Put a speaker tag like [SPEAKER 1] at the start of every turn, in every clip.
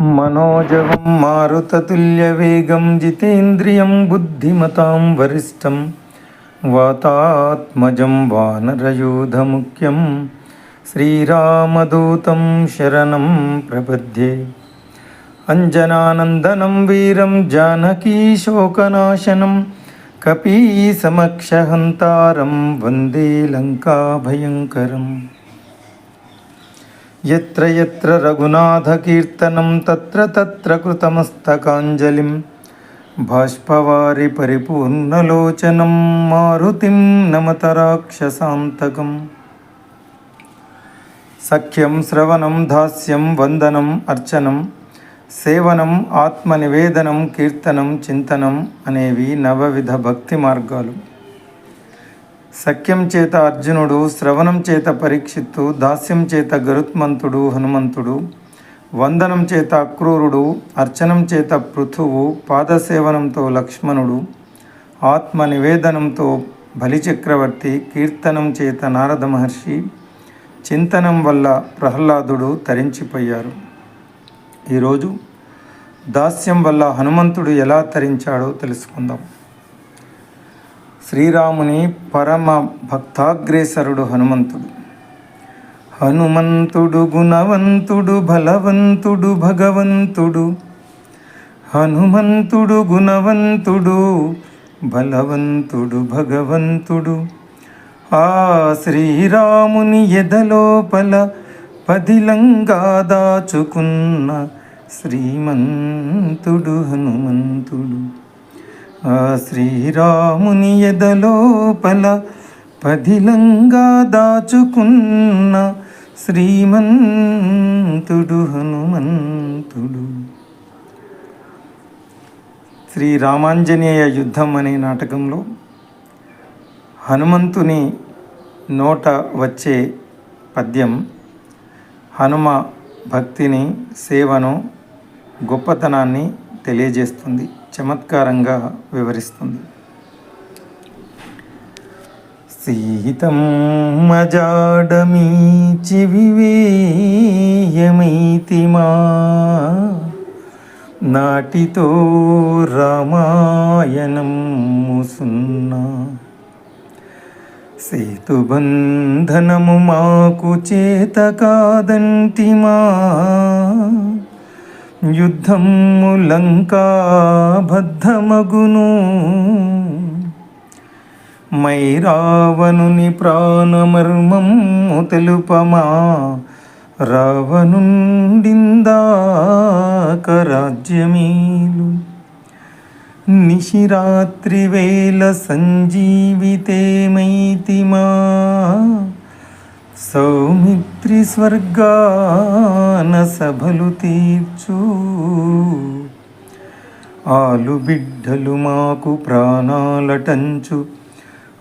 [SPEAKER 1] మనోజవం మారుతతుల్యవేగం జితేంద్రియం బుద్ధిమతాం వరిష్టం వాతాత్మజం వానరయూధముఖ్యం శ్రీరామదూతం శరణం ప్రపద్యే అంజనానందనం వీరం జానకీశోకనాశనం కపీసమక్షహంతారం వందే లంకాభయంకరం यत्र यत्र रघुनाथकीर्तनं तत्र तत्र कृतमस्तकाञ्जलिं बाष्पवारि परिपूर्णलोचनं मारुतिं नमत राक्षसान्तकम् సఖ్యం శ్రవణం దాస్యం వందనం అర్చనం సేవనం ఆత్మనివేదనం కీర్తనం చింతనం అనేవి నవవిధ భక్తి మార్గాలు సఖ్యం చేత అర్జునుడు శ్రవణం చేత పరీక్షిత్తు దాస్యం చేత గరుత్మంతుడు హనుమంతుడు వందనం చేత అక్రూరుడు అర్చనం చేత పృథువు పాదసేవనంతో లక్ష్మణుడు ఆత్మ నివేదనంతో బలిచక్రవర్తి కీర్తనం చేత నారద మహర్షి చింతనం వల్ల ప్రహ్లాదుడు తరించిపోయారు. ఈరోజు దాస్యం వల్ల హనుమంతుడు ఎలా తరించాడో తెలుసుకుందాం. శ్రీరాముని పరమ భక్తాగ్రేసరుడు హనుమంతుడు. హనుమంతుడు గుణవంతుడు బలవంతుడు భగవంతుడు. హనుమంతుడు గుణవంతుడు బలవంతుడు భగవంతుడు. ఆ శ్రీరాముని ఎదలోపల పదిలంగా దాచుకున్న శ్రీమంతుడు హనుమంతుడు. ఆ శ్రీరాముని ఎదలోపల పదిలంగా దాచుకున్న శ్రీమంతుడు హనుమంతుడు. శ్రీ రామాంజనేయ యుద్ధం అనే నాటకంలో హనుమంతుని నోట వచ్చే పద్యం హనుమ భక్తిని సేవను గొప్పతనాన్ని తెలియజేస్తుంది. చమత్కారంగా వివరిస్తుంది. సీతమ్మజాడమీచి వివేయమైతిమా నాటితో రామాయణం ముసున్నా. సేతుబంధనము మాకు చేత కాదంటిమా యుద్ధము లంకాబద్ధమగును మైరావణుని ప్రాణమర్మము తెలుపమా? రావణుండిందాక రాజ్యమీలు నిశిరాత్రి వేళ సంజీవితేమైతిమా? సౌమిత్రి స్వర్గాన సభలు తీర్చు. ఆలు బిడ్డలు మాకు ప్రాణాలటంచు.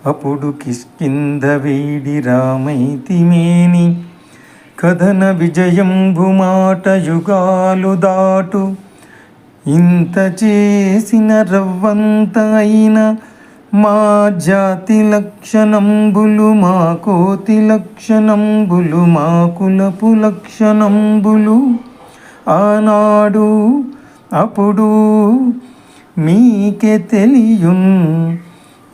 [SPEAKER 1] అప్పుడు కిష్కింద వేడి రామైతిమేని కథన విజయం భుమాట యుగాలు దాటు. ఇంత చేసిన రవ్వంత అయిన మా జాతి లక్షణంబులు మా కోతి లక్షణంబులు మా కులపు లక్షణంబులు. ఆనాడు అప్పుడు మీకే తెలియున్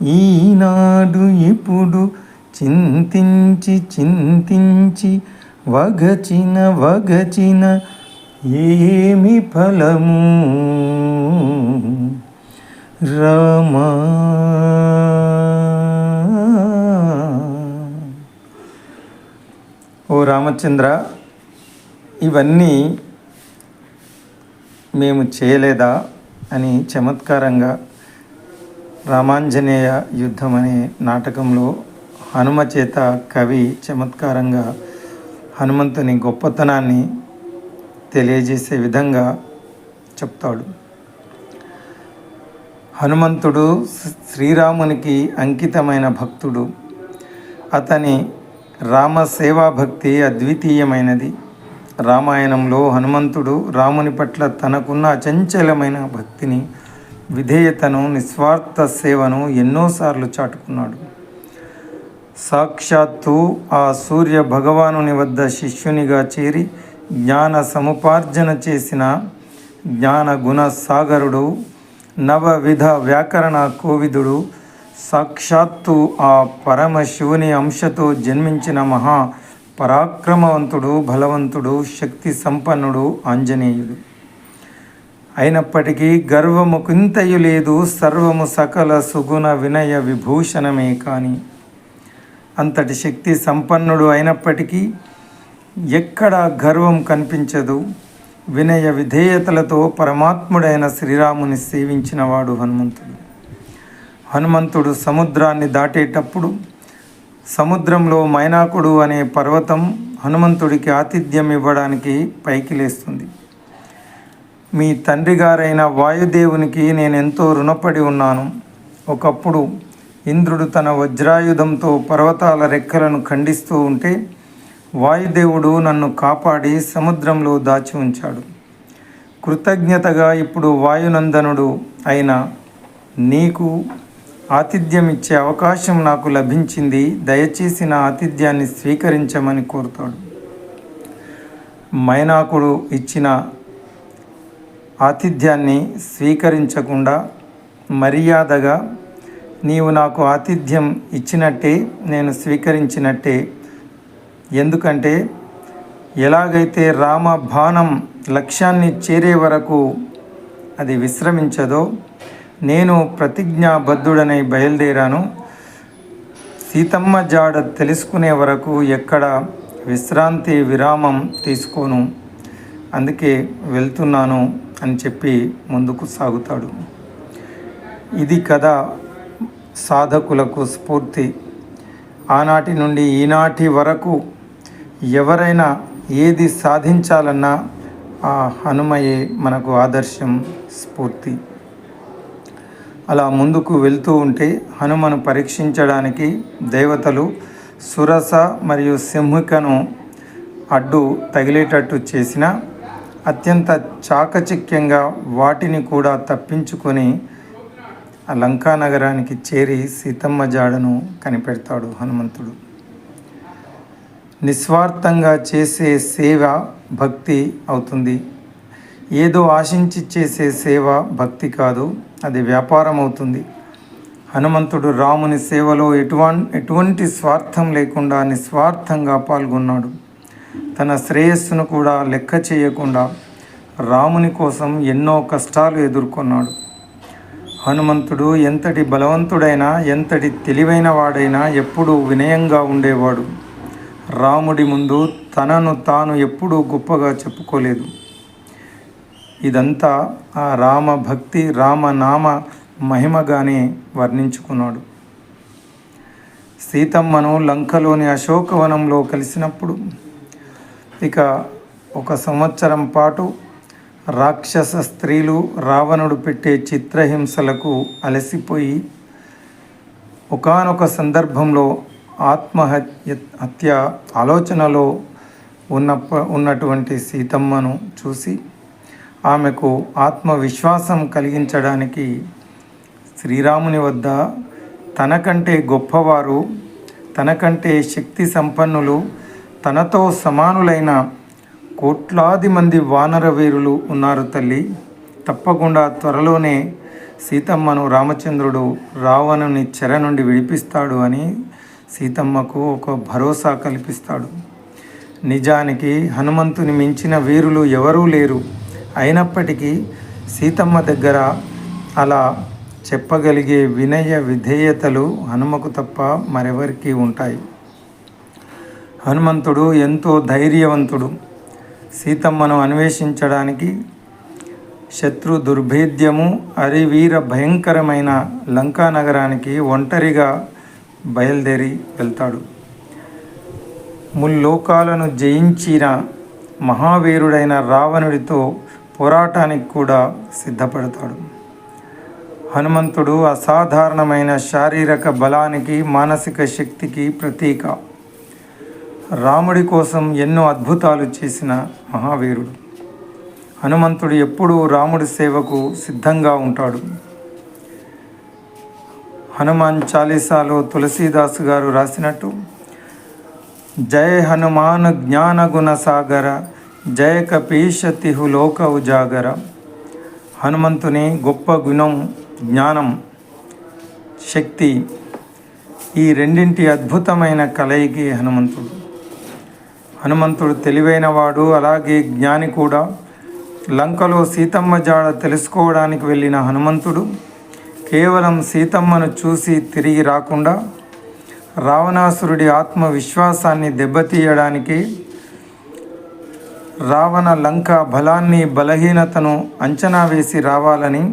[SPEAKER 1] ఈనాడు ఇప్పుడు చింతించి చింతించి వగచిన వగచిన ఏమి ఫలము? రామా. ఓ రామచంద్ర ఇవన్నీ మేము చేయలేదా అని చమత్కారంగా రామాంజనేయ యుద్ధం అనే నాటకంలో హనుమ చేత కవి చమత్కారంగా హనుమంతుని గొప్పతనాన్ని తెలియజేసే విధంగా చెప్తాడు. హనుమంతుడు శ్రీరామునికి అంకితమైన భక్తుడు. అతని రామ సేవా భక్తి అద్వితీయమైనది. రామాయణంలో హనుమంతుడు రాముని పట్ల తనకున్న అచంచలమైన భక్తిని విధేయతను నిస్వార్థ సేవను ఎన్నోసార్లు చాటుకున్నాడు. సాక్షాత్తు ఆ సూర్య భగవానుని వద్ద శిష్యునిగా చేరి జ్ఞాన సముపార్జన చేసిన జ్ఞాన గుణ సాగరుడు నవవిధ వ్యాకరణ కోవిదుడు సాక్షాత్తు ఆ పరమశివుని అంశతో జన్మించిన మహా పరాక్రమవంతుడు బలవంతుడు శక్తి సంపన్నుడు ఆంజనేయుడు. అయినప్పటికీ గర్వము కింతయు లేదు సర్వము సకల సుగుణ వినయ విభూషణమే కానీ అంతటి శక్తి సంపన్నుడు అయినప్పటికీ ఎక్కడ గర్వం కనిపించదు. వినయ విధేయతలతో పరమాత్ముడైన శ్రీరాముని సేవించినవాడు హనుమంతుడు. హనుమంతుడు సముద్రాన్ని దాటేటప్పుడు సముద్రంలో మైనాకుడు అనే పర్వతం హనుమంతుడికి ఆతిథ్యం ఇవ్వడానికి పైకి లేస్తుంది. మీ తండ్రి గారైన వాయుదేవునికి నేను ఎంతో రుణపడి ఉన్నాను. ఒకప్పుడు ఇంద్రుడు తన వజ్రాయుధంతో పర్వతాల రెక్కలను ఖండిస్తూ ఉంటే వాయుదేవుడు నన్ను కాపాడి సముద్రంలో దాచి ఉంచాడు. కృతజ్ఞతగా ఇప్పుడు వాయునందనుడు అయిన నీకు ఆతిథ్యం ఇచ్చే అవకాశం నాకు లభించింది. దయచేసి నా ఆతిథ్యాన్ని స్వీకరించమని కోరుతాడు. మైనాకుడు ఇచ్చిన ఆతిథ్యాన్ని స్వీకరించకుండా మర్యాదగా నీవు నాకు ఆతిథ్యం ఇచ్చినట్టే నేను స్వీకరించినట్టే ఎందుకంటే ఎలాగైతే రామ బాణం లక్ష్యాన్ని చేరే వరకు అది విశ్రమించదో నేను ప్రతిజ్ఞాబద్ధుడనై బయలుదేరాను. సీతమ్మ జాడ తెలుసుకునే వరకు ఎక్కడ విశ్రాంతి విరామం తీసుకోను. అందుకే వెళ్తున్నాను అని చెప్పి ముందుకు సాగుతాడు. ఇది కథ సాధకులకు స్ఫూర్తి. ఆనాటి నుండి ఈనాటి వరకు ఎవరైనా ఏది సాధించాలన్నా ఆ హనుమయే మనకు ఆదర్శం స్ఫూర్తి. అలా ముందుకు వెళ్తూ ఉంటే హనుమను పరీక్షించడానికి దేవతలు సురస మరియు సింహికను అడ్డు తగిలేటట్టు చేసిన అత్యంత చాకచక్యంగా వాటిని కూడా తప్పించుకొని ఆ లంకా నగరానికి చేరి సీతమ్మ జాడను కనిపెడతాడు హనుమంతుడు. నిస్వార్థంగా చేసే సేవ భక్తి అవుతుంది. ఏదో ఆశించి చేసే సేవ భక్తి కాదు అది వ్యాపారం అవుతుంది. హనుమంతుడు రాముని సేవలో ఎటువంటి ఎటువంటి స్వార్థం లేకుండా నిస్వార్థంగా పాల్గొన్నాడు. తన శ్రేయస్సును కూడా లెక్క చేయకుండా రాముని కోసం ఎన్నో కష్టాలు ఎదుర్కొన్నాడు. హనుమంతుడు ఎంతటి బలవంతుడైనా ఎంతటి తెలివైన వాడైనా ఎప్పుడూ వినయంగా ఉండేవాడు. రాముడి ముందు తనను తాను ఎప్పుడూ గొప్పగా చెప్పుకోలేదు. ఇదంతా ఆ రామ భక్తి రామనామ మహిమగానే వర్ణించుకున్నాడు. సీతమ్మను లంకలోని అశోకవనంలో కలిసినప్పుడు ఇక ఒక సంవత్సరం పాటు రాక్షస స్త్రీలు రావణుడు పెట్టే చిత్రహింసలకు అలసిపోయి ఒకానొక సందర్భంలో ఆత్మహత్య హత్య ఆలోచనలో ఉన్నప్ప ఉన్నటువంటి సీతమ్మను చూసి ఆమెకు ఆత్మవిశ్వాసం కలిగించడానికి శ్రీరాముని వద్ద తనకంటే గొప్పవారు తనకంటే శక్తి సంపన్నులు తనతో సమానులైన కోట్లాది మంది వానర వీరులు ఉన్నారు తల్లి. తప్పకుండా త్వరలోనే సీతమ్మను రామచంద్రుడు రావణుని చెర నుండి విడిపిస్తాడు అని సీతమ్మకు ఒక భరోసా కల్పిస్తాడు. నిజానికి హనుమంతుని మించిన వీరులు ఎవరూ లేరు. అయినప్పటికీ సీతమ్మ దగ్గర అలా చెప్పగలిగే వినయ విధేయతలు హనుమకు తప్ప మరెవరికి ఉంటాయి. హనుమంతుడు ఎంతో ధైర్యవంతుడు. సీతమ్మను అన్వేషించడానికి శత్రు దుర్భేద్యము అరివీర భయంకరమైన లంకా నగరానికి ఒంటరిగా బయలుదేరి వెళ్తాడు. ముల్లోకాలను జయించిన మహావీరుడైన రావణుడితో పోరాటానికి కూడా సిద్ధపడతాడు. హనుమంతుడు అసాధారణమైన శారీరక బలానికి మానసిక శక్తికి ప్రతీక. రాముడి కోసం ఎన్నో అద్భుతాలు చేసిన మహావీరుడు. హనుమంతుడు ఎప్పుడూ రాముడి సేవకు సిద్ధంగా ఉంటాడు. హనుమాన్ చాలీసాలో తులసీదాసు గారు రాసినట్టు జయ హనుమాన్ జ్ఞాన గుణ సాగర జయ కపీషతిహు లోక ఉజాగర హనుమంతుని గొప్ప గుణం జ్ఞానం శక్తి ఈ రెండింటి అద్భుతమైన కలయికి హనుమంతుడు. హనుమంతుడు తెలివైనవాడు అలాగే జ్ఞాని కూడా. లంకలో సీతమ్మ జాడ తెలుసుకోవడానికి వెళ్ళిన హనుమంతుడు కేవలం సీతమ్మను చూసి తిరిగి రాకుండా రావణాసురుడి ఆత్మవిశ్వాసాన్ని దెబ్బతీయడానికి రావణ లంక బలాన్ని బలహీనతను అంచనా వేసి రావాలని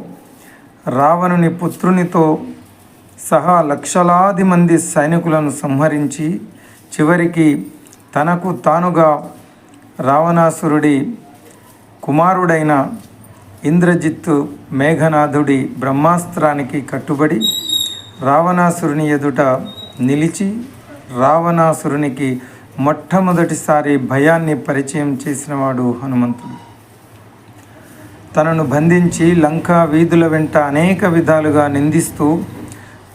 [SPEAKER 1] రావణుని పుత్రునితో సహా లక్షలాది మంది సైనికులను సంహరించి చివరికి తనకు తానుగా రావణాసురుడి కుమారుడైన ఇంద్రజిత్తు మేఘనాథుడి బ్రహ్మాస్త్రానికి కట్టుబడి రావణాసురుని ఎదుట నిలిచి రావణాసురునికి మొట్టమొదటిసారి భయాన్ని పరిచయం చేసినవాడు హనుమంతుడు. తనను బంధించి లంకా వీధుల వెంట అనేక విధాలుగా నిందిస్తూ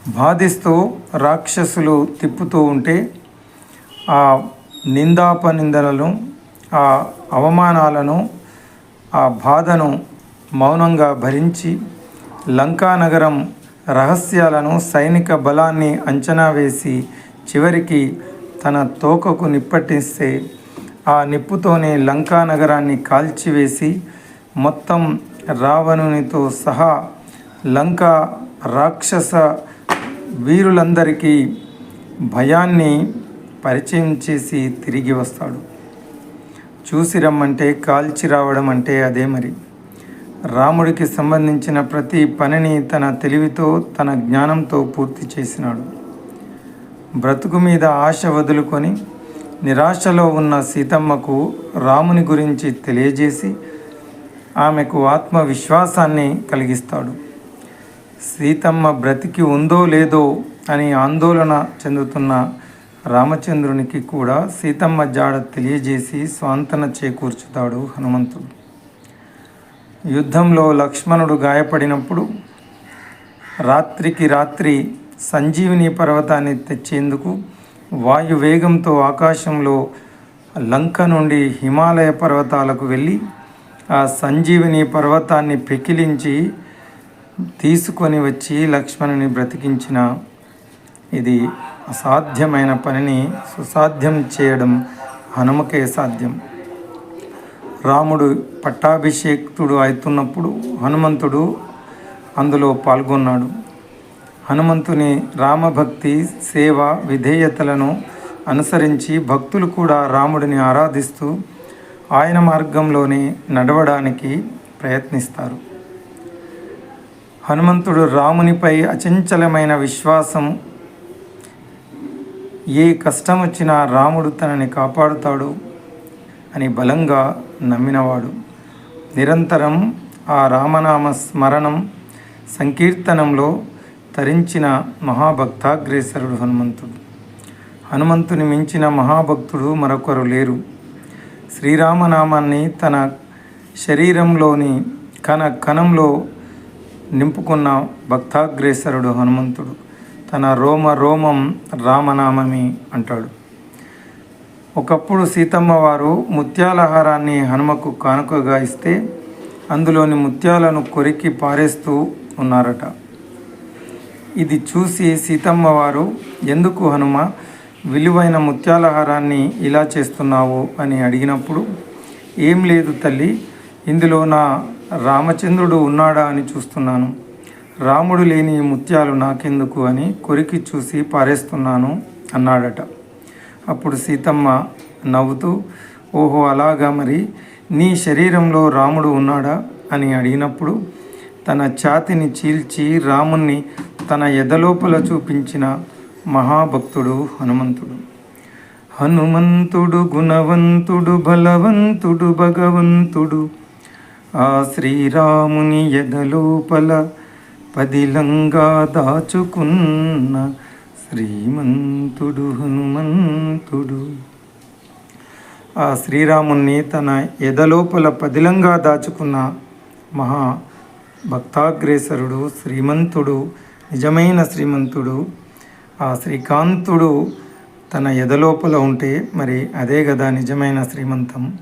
[SPEAKER 1] బాధిస్తూ రాక్షసులు తిప్పుతూ ఉంటే ఆ నిందాపనిందలను ఆ అవమానాలను ఆ బాధను మౌనంగా భరించి లంకా నగరం రహస్యాలను సైనిక బలాన్ని అంచనా వేసి చివరికి తన తోకకు నిప్పటిస్తే ఆ నిప్పుతోనే లంకా నగరాన్ని కాల్చివేసి మొత్తం రావణునితో సహా లంక రాక్షస వీరులందరికీ భయాన్ని పరిచయం చేసి తిరిగి వస్తాడు. చూసి రమ్మంటే కాల్చి రావడం అంటే అదే మరి. రాముడికి సంబంధించిన ప్రతి పనిని తన తెలివితో తన జ్ఞానంతో పూర్తి చేసినాడు. బ్రతుకు మీద ఆశ వదులుకొని నిరాశలో ఉన్న సీతమ్మకు రాముని గురించి తెలియజేసి ఆమెకు ఆత్మవిశ్వాసాన్ని కలిగిస్తాడు. సీతమ్మ బ్రతికి ఉందో లేదో అని ఆందోళన చెందుతున్న రామచంద్రునికి కూడా సీతమ్మ జాడ తెలియజేసి స్వాంతన చేకూర్చుతాడు హనుమంతుడు. యుద్ధంలో లక్ష్మణుడు గాయపడినప్పుడు రాత్రికి రాత్రి సంజీవిని పర్వతాన్ని తెచ్చేందుకు వాయు వేగంతో ఆకాశంలో లంక నుండి హిమాలయ పర్వతాలకు వెళ్ళి ఆ సంజీవిని పర్వతాన్ని పెకిలించి తీసుకొని వచ్చి లక్ష్మణుని బ్రతికించిన. ఇది అసాధ్యమైన పనిని సుసాధ్యం చేయడం హనుమకే సాధ్యం. రాముడు పట్టాభిషేక్తుడు అవుతున్నప్పుడు హనుమంతుడు అందులో పాల్గొన్నాడు. హనుమంతుని రామభక్తి సేవ విధేయతలను అనుసరించి భక్తులు కూడా రాముడిని ఆరాధిస్తూ ఆయన మార్గంలోనే నడవడానికి ప్రయత్నిస్తారు. హనుమంతుడు రామునిపై అచంచలమైన విశ్వాసం ఏ కష్టం వచ్చినా రాముడు తనని కాపాడుతాడు అని బలంగా నమ్మినవాడు. నిరంతరం ఆ రామనామ స్మరణం సంకీర్తనంలో తరించిన మహాభక్తాగ్రేసరుడు హనుమంతుడు. హనుమంతుని మించిన మహాభక్తుడు మరొకరు లేరు. శ్రీరామనామాన్ని తన శరీరంలోని కణ కణంలో నింపుకున్న భక్తాగ్రేసరుడు హనుమంతుడు. తన రోమ రోమం రామనామమి అంటాడు. ఒకప్పుడు సీతమ్మ వారు ముత్యాలహారాన్ని హనుమకు కానుకగా ఇస్తే అందులోని ముత్యాలను కొరికి పారేస్తూ ఉన్నారట. ఇది చూసి సీతమ్మ వారు ఎందుకు హనుమ విలువైన ముత్యాలహారాన్ని ఇలా చేస్తున్నావు? అని అడిగినప్పుడు ఏం లేదు తల్లి ఇందులో నా రామచంద్రుడు ఉన్నాడా అని చూస్తున్నాను. రాముడు లేని ముత్యాలు నాకెందుకు? అని కొరికి చూసి పారేస్తున్నాను అన్నాడట. అప్పుడు సీతమ్మ నవ్వుతూ ఓహో అలాగా మరి. నీ శరీరంలో రాముడు ఉన్నాడా? అని అడిగినప్పుడు తన ఛాతిని చీల్చి రాముణ్ణి తన ఎదలోపల చూపించిన మహాభక్తుడు హనుమంతుడు. హనుమంతుడు గుణవంతుడు బలవంతుడు భగవంతుడు. ఆ శ్రీరాముని ఎదలోపల పదిలంగా దాచుకున్న శ్రీమంతుడు హనుమంతుడు. ఆ శ్రీరాముణ్ణి తన ఎదలోపల పదిలంగా దాచుకున్న మహా భక్తాగ్రేసరుడు శ్రీమంతుడు నిజమైన శ్రీమంతుడు ఆ శ్రీకాంతుడు తన ఎదలోపల ఉంటే మరి అదే కదా నిజమైన శ్రీమంతం.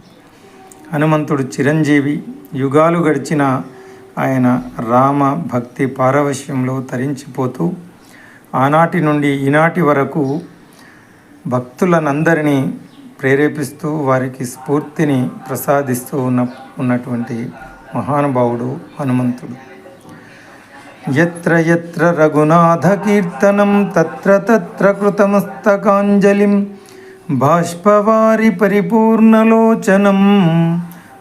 [SPEAKER 1] హనుమంతుడు చిరంజీవి యుగాలు గడిచిన ఆయన రామ భక్తి పారవశ్యంలో తరించిపోతూ ఆనాటి నుండి ఈనాటి వరకు భక్తులనందరినీ ప్రేరేపిస్తూ వారికి స్ఫూర్తిని ప్రసాదిస్తూ ఉన్న ఉన్నటువంటి మహానుభావుడు హనుమంతుడు. ఎత్ర ఎత్ర రఘునాథ కీర్తనం తత్ర తత్ర కృతమస్తకాంజలిం బాష్పవారి పరిపూర్ణలోచనం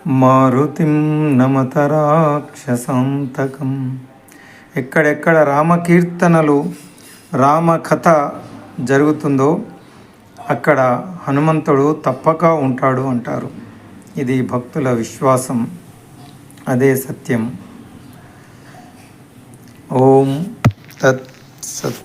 [SPEAKER 1] మారుతిం నమత రాక్షసాంతకం ఎక్కడెక్కడ రామకీర్తనలు రామకథ జరుగుతుందో అక్కడ హనుమంతుడు తప్పక ఉంటాడు అంటారు. ఇది భక్తుల విశ్వాసం. అదే సత్యం. ఓం తత్ సత్